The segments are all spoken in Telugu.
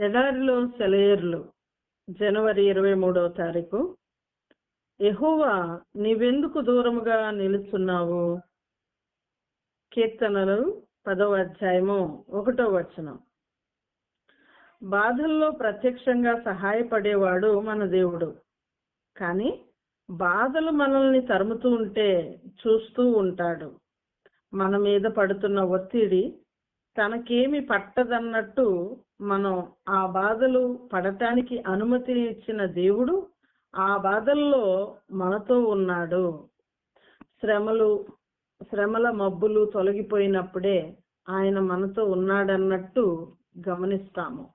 ఎడారిలో సెలయర్లు. జనవరి ఇరవై మూడవ తారీఖు. ఎహోవా నీవెందుకు దూరముగా నిలుచున్నావు? కీర్తనలు పదవ అధ్యాయము ఒకటో వచనం. బాధల్లో ప్రత్యక్షంగా సహాయపడేవాడు మన దేవుడు. కానీ బాధలు మనల్ని తరుముతూ ఉంటే చూస్తూ ఉంటాడు. మన మీద పడుతున్న ఒత్తిడి తనకేమి పట్టదన్నట్టు మనం ఆ బాధలు పడటానికి అనుమతి ఇచ్చిన దేవుడు ఆ బాధల్లో మనతో ఉన్నాడు. శ్రమలు శ్రమల మబ్బులు తొలగిపోయినప్పుడే ఆయన మనతో ఉన్నాడన్నట్టు గమనిస్తాము.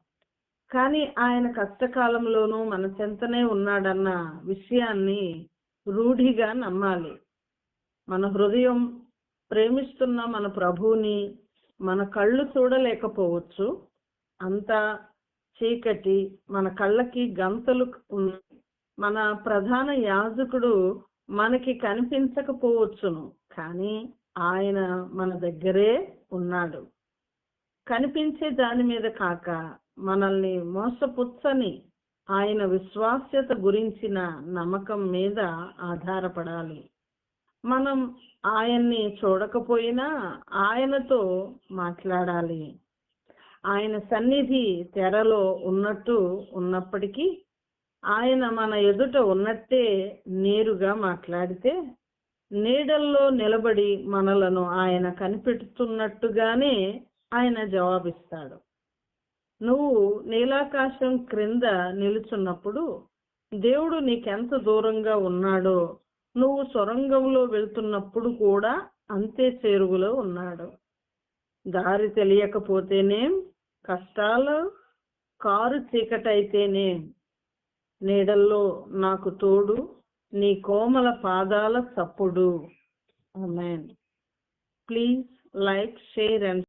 కానీ ఆయన కష్టకాలంలోనూ మన చెంతనే ఉన్నాడన్న విషయాన్ని రూఢిగా నమ్మాలి. మన హృదయం ప్రేమిస్తున్న మన ప్రభువుని మన కళ్ళు చూడలేకపోవచ్చు. అంత చీకటి మన కళ్ళకి గంతలు ఉన్నాయి మన ప్రధాన యాజకుడు మనకి కనిపించకపోవచ్చును. కానీ ఆయన మన దగ్గరే ఉన్నాడు. కనిపించే దాని మీద కాక మనల్ని మోసపుచ్చని ఆయన విశ్వాస్యత గురించిన నమ్మకం మీద ఆధారపడాలి. మనం ఆయన్ని చూడకపోయినా ఆయనతో మాట్లాడాలి. ఆయన సన్నిధి తెరలో ఉన్నట్టు ఉన్నప్పటికీ ఆయన మన ఎదుట ఉన్నట్టే నేరుగా మాట్లాడితే నీడల్లో నిలబడి మనలను ఆయన కనిపెడుతున్నట్టుగానే ఆయన జవాబిస్తాడు. నువ్వు నీలాకాశం క్రింద నిలుచున్నప్పుడు దేవుడు నీకెంత దూరంగా ఉన్నాడో నువ్వు సొరంగంలో వెళ్తున్నప్పుడు కూడా అంతే చేరువలో ఉన్నాడు. దారి తెలియకపోతేనేం కష్టాలు కారు చీకటైతేనేం నీడల్లో నాకు తోడు నీ కోమల పాదాల సప్పుడు amen. Please like share and